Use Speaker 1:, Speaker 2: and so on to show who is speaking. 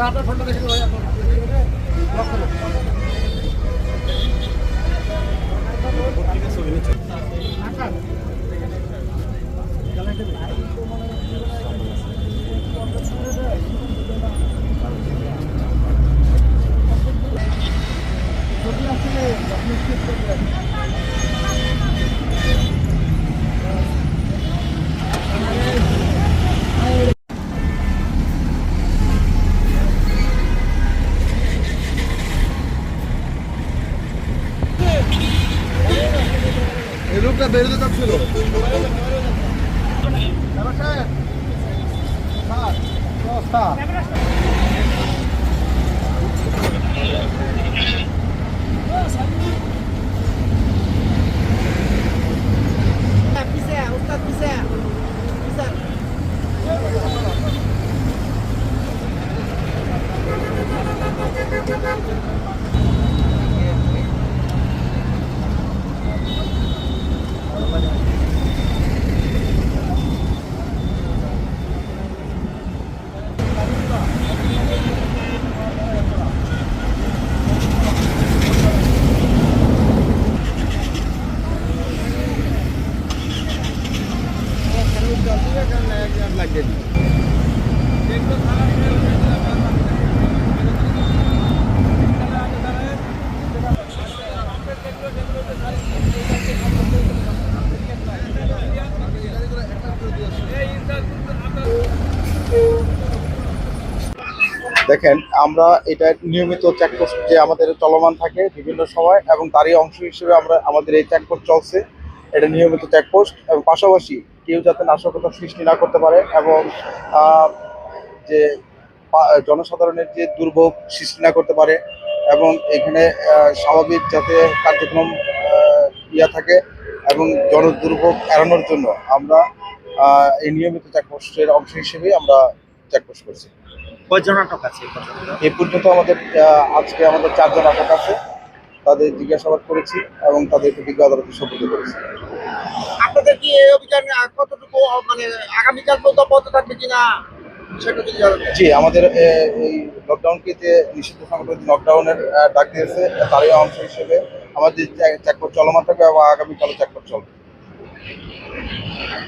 Speaker 1: আপনার ফোনটা দেখে আপনার
Speaker 2: লোকটা বেরোতে চাচ্ছিল।
Speaker 3: Bisa,
Speaker 2: দেখেন, আমরা এটা নিয়মিত চেকপোস্ট যে আমাদের চলমান থাকে বিভিন্ন সময় এবং তারই অংশ হিসেবে আমরা আমাদের এই চেকপোস্ট চলছে। এটা নিয়মিত চেকপোস্ট এবং পাশাপাশি কেউ যাতে নাশকতা সৃষ্টি না করতে পারে এবং যে জনসাধারণের যে দুর্ভোগ সৃষ্টি না করতে পারে এবং এখানে স্বাভাবিক যাতে কার্যক্রম ইয়া থাকে এবং জন দুর্ভোগ এড়ানোর জন্য আমরা এই নিয়মিত চেকপোস্টের অংশ হিসেবেই আমরা চেকপোস্ট করছি
Speaker 4: কয়জন আটক আছে এই পর্যন্ত?
Speaker 2: আমাদের আজকে আমাদের চারজন আটক আছে তাদের জিজ্ঞাসাবাদ করেছি এবং তাদেরকে বিজ্ঞ আদালতে সুপর্দ করেছি।
Speaker 1: আপনাদের কি এই অভিযান কতটুকু মানে আগামীকাল পর্যন্ত অব্যাহত থাকবে কিনা
Speaker 2: জি আমাদের এই লকডাউনকে যে নিষিদ্ধ সংগঠন লকডাউনের ডাক দিয়েছে তারই অংশ হিসেবে আমাদের চেকপোস্ট চলমান থাকবে এবং আগামীকালও চেকপোস্ট চলবে।